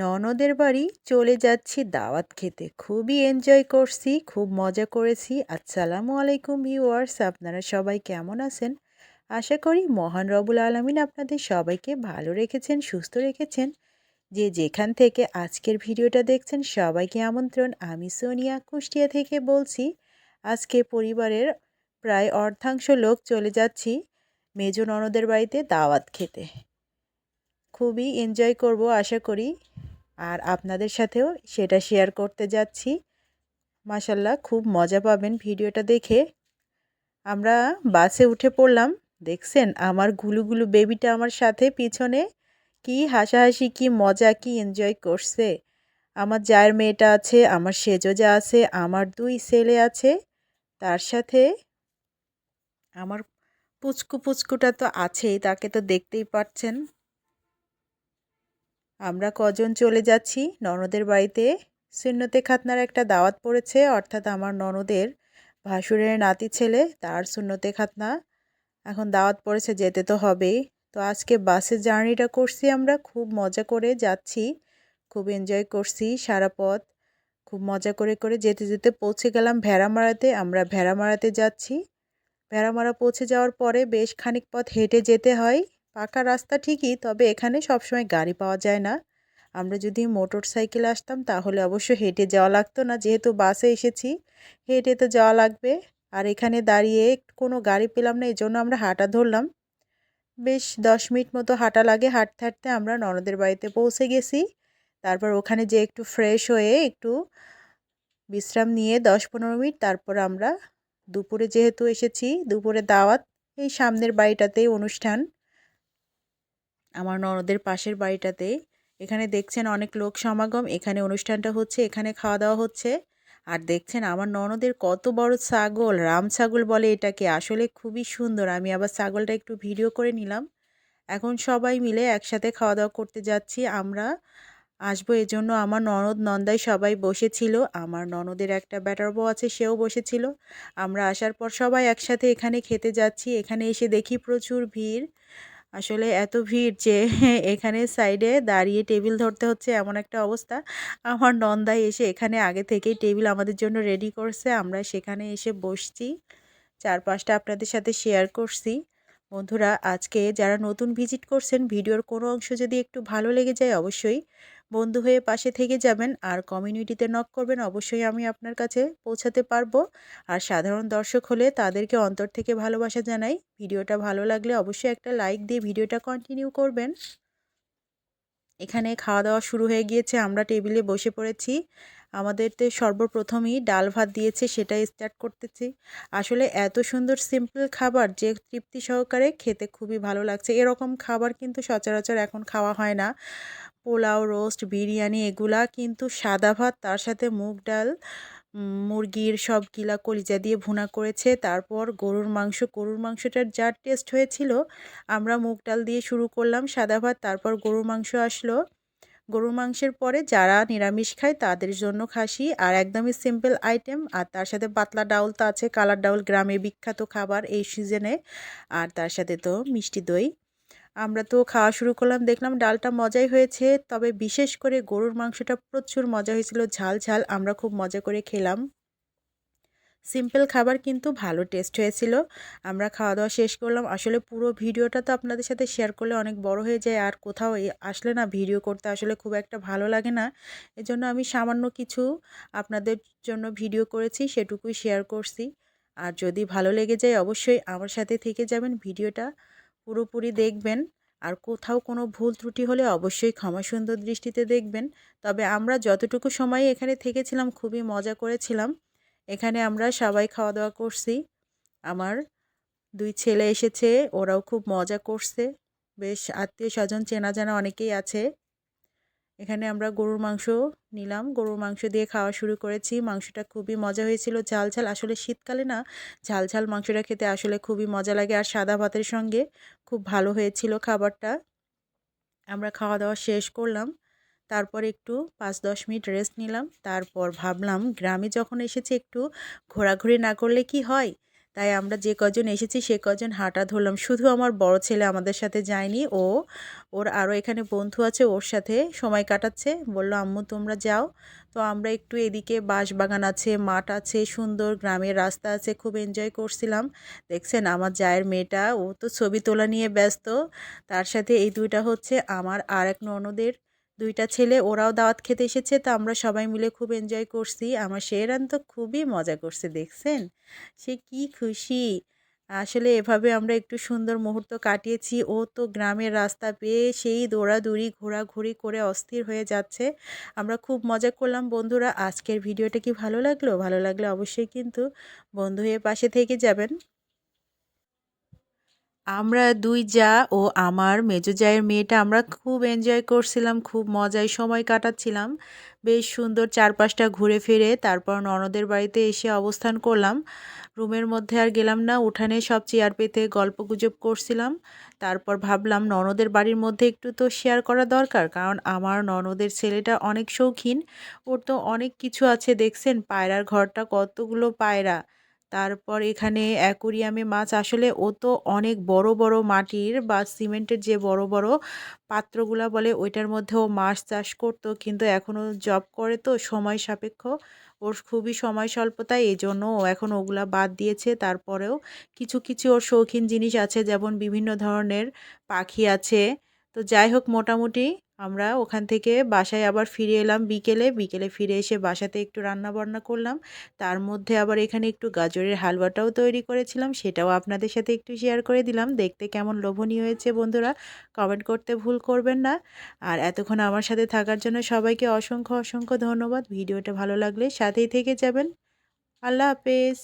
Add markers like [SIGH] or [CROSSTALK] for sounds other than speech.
ননদের বাড়ি চলে যাচ্ছি দাওয়াত খেতে। খুবই এনজয় করছি, খুব মজা করেছি। আসসালামু আলাইকুম ভিউয়ার্স আপনারা সবাই কেমন আছেন? আশা করি মহান রবুল আলমিন আপনাদের সবাইকে ভালো রেখেছেন, সুস্থ রেখেছেন। যে যেখান থেকে আজকের ভিডিওটা দেখছেন, সবাইকে আমন্ত্রণ। আমি সোনিয়া কুষ্টিয়া থেকে বলছি, আজকে পরিবারের প্রায় অর্ধাংশ লোক চলে যাচ্ছি মেজ ননদের বাড়িতে দাওয়াত খেতে। খুবই এনজয় করব, আশা করি আর আপনাদের সাথেও সেটা শেয়ার করতে যাচ্ছি। মাসাল্লাহ খুব মজা পাবেন ভিডিওটা দেখে। আমরা বাসে উঠে পড়লাম, দেখছেন আমার গুলুগুলু বেবিটা আমার সাথে পিছনে। কি হাসাহাসি, কি মজা, কি এনজয় করছে। আমার যার মেয়েটা আছে, আমার সেজোজা আছে, আমার দুই ছেলে আছে। তার সাথে আমার পুচকু পুচকুটা তো আছেই, তাকে তো দেখতেই পাচ্ছেন। আমরা কজন চলে যাচ্ছি? ননদের বাড়িতে? সুন্নতে খাতনার একটা দাওয়াত পড়েছে, অর্থাৎ আমার ননদের ভাসুরের নাতি ছেলে, তার সুন্নতে খাতনা। এখন দাওয়াত পড়েছে, যেতে তো হবেই। তো আজকে বাসের জার্নিটা করছি আমরা, খুব মজা করে যাচ্ছি, খুব এনজয় করছি সারা পথ। খুব মজা করে করে যেতে যেতে পৌঁছে গেলাম ভেড়ামারাতে, আমরা ভেড়ামারাতে যাচ্ছি। ভেড়ামারা পৌঁছে যাওয়ার পরে বেশ খানিক পথ হেঁটে যেতে হয়। পাকা রাস্তা ঠিকই, তবে এখানে সবসময় গাড়ি পাওয়া যায় না। আমরা যদি মোটর সাইকেলে আসতাম, তাহলে অবশ্য হেঁটে যাওয়া লাগতো না, যেহেতু বাসে এসেছি। হেঁটে তো যাওয়া লাগবে। আর এখানে দাঁড়িয়ে কোনো গাড়ি পেলাম না এই জন্য আমরা হাঁটা ধরলাম। বেশ দশ মিনিট মতো হাঁটা লাগে। হাঁটতে হাঁটতে আমরা ননদের বাড়িতে পৌঁছে গেছি। তারপর ওখানে যে একটু ফ্রেশ হয়ে একটু বিশ্রাম নিয়ে দশ পনেরো মিনিট, তারপর আমরা দুপুরে যেহেতু এসেছি, দুপুরে দাওয়াত, এই সামনের বাড়িটাতেই অনুষ্ঠান। আমার ননদের পাশের বাড়িটাতে। এখানে দেখছেন অনেক লোক সমাগম, এখানে অনুষ্ঠানটা হচ্ছে, এখানে খাওয়া দাওয়া হচ্ছে। আর দেখছেন আমার ননদের কত বড় ছাগল, রাম ছাগল বলে এটাকে। আসলে খুবই সুন্দর। আমি আবার ছাগলটা একটু ভিডিও করে নিলাম। এখন সবাই মিলে একসাথে খাওয়া দাওয়া করতে যাচ্ছি। আমরা আসব এজন্য। আমার ননদ নন্দাই সবাই বসেছিল। আমার ননদের একটা ব্যাটার বউ আছে, সেও বসেছিল। আমরা আসার পর সবাই একসাথে এখানে খেতে যাচ্ছি। এখানে এসে দেখি প্রচুর ভিড়। আসলে এত ভিড় যে [LAUGHS] এখানে সাইডে দাঁড়িয়ে টেবিল ধরতে হচ্ছে এমন একটা অবস্থা। আমার নন্দাই এসে এখানে আগে থেকেই টেবিল আমাদের জন্য রেডি করছে। আমরা সেখানে এসে বসছি। চার পাঁচটা আপনাদের সাথে শেয়ার করছি। বন্ধুরা, আজকে যারা নতুন ভিজিট করছেন, ভিডিওর কোনো অংশ যদি একটু ভালো লেগে যায়, অবশ্যই বন্ধু হয়ে পাশে থেকে যাবেন আর কমিউনিটিতে নক করবেন, অবশ্যই আমি আপনার কাছে পৌঁছাতে পারব। আর সাধারণ দর্শক হলে তাদেরকে অন্তর থেকে ভালোবাসা জানাই। ভিডিওটা ভালো লাগলে অবশ্যই একটা লাইক দিয়ে ভিডিওটা কন্টিনিউ করবেন। এখানে খাওয়া দাওয়া শুরু হয়ে গিয়েছে, আমরা টেবিলে বসে পড়েছি। আমাদের তো সর্বপ্রথমই ডাল ভাত দিয়েছে, সেটা স্টার্ট করতেছি। আসলে এত সুন্দর সিম্পল খাবার, যে তৃপ্তি সহকারে খেতে খুবই ভালো লাগছে। এরকম খাবার কিন্তু সচরাচর এখন খাওয়া হয় না। পোলাও, রোস্ট, বিরিয়ানি এগুলা কিন্তু সাদা ভাত, তার সাথে মুগ ডাল মুরগির সব গিলা কলিজা দিয়ে ভুনা করেছে। তারপর গরুর মাংস, গরুর মাংসটার যার টেস্ট হয়েছিল, আমরা মুগ ডাল দিয়ে শুরু করলাম সাদা ভাত, তারপর গরুর মাংস আসলো। গরুর মাংসের পরে যারা নিরামিষ খায় তাদের জন্য খাসি, আর একদমই সিম্পল আইটেম আর তার সাথে পাতলা ডাউল তো আছে, কালার ডাউল, গ্রামে বিখ্যাত খাবার এই সিজনে আর তার সাথে তো মিষ্টি দই। আমরা তো খাওয়া শুরু করলাম, দেখলাম ডালটা মজাই হয়েছে, তবে বিশেষ করে গরুর মাংসটা প্রচুর মজা হয়েছিল, ঝাল ঝাল, আমরা খুব মজা করে খেলাম। সিম্পল খাবার কিন্তু ভালো টেস্ট হয়েছিল, আমরা খাওয়া দাওয়া শেষ করলাম, আসলে পুরো ভিডিওটা তো আপনাদের সাথে শেয়ার করলে অনেক বড় হয়ে যায়, আর কোথাও আসলে না ভিডিও করতে আসলে খুব একটা ভালো লাগে না, এজন্য আমি সামান্য কিছু আপনাদের জন্য ভিডিও করেছি, সেটুকুই শেয়ার করছি, আর যদি ভালো লেগে যায় অবশ্যই আমার সাথে থেকে যাবেন ভিডিওটা। পুরোপুরি দেখবেন। আর কোথাও কোনো ভুল ত্রুটি হলে অবশ্যই ক্ষমা সুন্দর দৃষ্টিতে দেখবেন। তবে আমরা যতটুকু সময় এখানে থেকেছিলাম, খুবই মজা করেছিলাম। এখানে আমরা সবাই খাওয়া দাওয়া করছি। আমার দুই ছেলে এসেছে, ওরাও খুব মজা করছে। বেশ আত্মীয় স্বজন চেনা জানা অনেকেই আছে। এখানে আমরা গরুর মাংস নিলাম। গরুর মাংস দিয়ে খাওয়া শুরু করেছি। মাংসটা খুবই মজা হয়েছিল। ঝাল ঝাল। আসলে শীতকালে না, ঝাল ঝাল মাংসটা খেতে আসলে খুবই মজা লাগে। আর সাদা ভাতের সঙ্গে খুব ভালো হয়েছিল খাবারটা। আমরা খাওয়া দাওয়া শেষ করলাম। তারপর একটু পাঁচ দশ মিনিট রেস্ট নিলাম। তারপর ভাবলাম, গ্রামে যখন এসেছি একটু ঘোরাঘুরি না করলে কি হয়? তাই আমরা যে কজন এসেছি, সে কজন হাঁটা ধরলাম। শুধু আমার বড় ছেলে আমাদের সাথে যায়নি, ও, ওর আরও এখানে বন্ধু আছে, ওর সাথে সময় কাটাচ্ছে। বলল, আম্মু, তোমরা যাও। তো আমরা একটু এদিকে বাঁশবাগান আছে, মাঠ আছে, সুন্দর গ্রামের রাস্তা আছে, খুব এনজয় করছিলাম। দেখছেন, আমার জায়ের মেয়েটা, ও তো ছবি তোলা নিয়ে ব্যস্ত। তার সাথে এই দুইটা হচ্ছে আমার আর এক ননদের। দুইটা ছেলে ওরাও দাওয়াত খেতে এসেছে, তো আমরা সবাই মিলে খুব এনজয় করছি। আমার শেরান তো খুবই মজা করছে, দেখছেন? সে কি খুশি। আসলে এভাবে আমরা একটু সুন্দর মুহূর্ত কাটিয়েছি। ও তো গ্রামের রাস্তা পেয়ে সেই দৌড়াদৌড়ি, ঘোরাঘুরি করে অস্থির হয়ে যাচ্ছে। আমরা খুব মজা করলাম, বন্ধুরা। আজকের ভিডিওটা কি ভালো লাগল? ভালো লাগলে অবশ্যই কিন্তু বন্ধু হয়ে পাশে থেকে যাবেন। আমরা দুই যা ও আমার মেজো জায়ের মেয়েটা আমরা খুব এনজয় করছিলাম, খুব মজায় সময় কাটাচ্ছিলাম। বেশ সুন্দর চারপাশটা ঘুরে ফিরে তারপর ননদের বাড়িতে এসে অবস্থান করলাম। রুমের মধ্যে আর গেলাম না, উঠানে সব চেয়ার পেতে গল্প গুজব করছিলাম। তারপর ভাবলাম ননদের বাড়ির মধ্যে একটু তো শেয়ার করা দরকার, কারণ আমার ননদের ছেলেটা অনেক শৌখিন। ওর তো অনেক কিছু আছে, দেখছেন? পায়রার ঘরটা কতগুলো পায়রা। তারপর এখানে অ্যাকোরিয়ামে মাছ, আসলে ও তো অনেক বড় বড় মাটির বা সিমেন্টের যে বড় বড় পাত্রগুলা বলে ওইটার মধ্যেও মাছ চাষ করতো, কিন্তু এখনও জব করে তো সময় সাপেক্ষ। ওর খুবই সময় স্বল্পতায় এই জন্য ও এখন ওগুলা বাদ দিয়েছে। তারপরেও কিছু কিছু ওর শৌখিন জিনিস আছে, যেমন বিভিন্ন ধরনের পাখি আছে। তো যাই হোক, মোটামুটি আমরা ওখান থেকে বাসায় আবার ফিরে এলাম বিকেলে। বিকেলে ফিরে এসে বাসাতে একটু রান্না বান্না করলাম। তার মধ্যে আবার এখানে একটু গাজরের হালুয়াটাও তৈরি করেছিলাম, সেটাও আপনাদের সাথে একটু শেয়ার করে দিলাম। দেখতে কেমন লোভনীয় হয়েছে বন্ধুরা কমেন্ট করতে ভুল করবেন না। আর এতক্ষণ আমার সাথে থাকার জন্য সবাইকে অসংখ্য অসংখ্য ধন্যবাদ। ভিডিওটা ভালো লাগলে সাথেই থেকে যাবেন। আল্লাহ হাফেজ।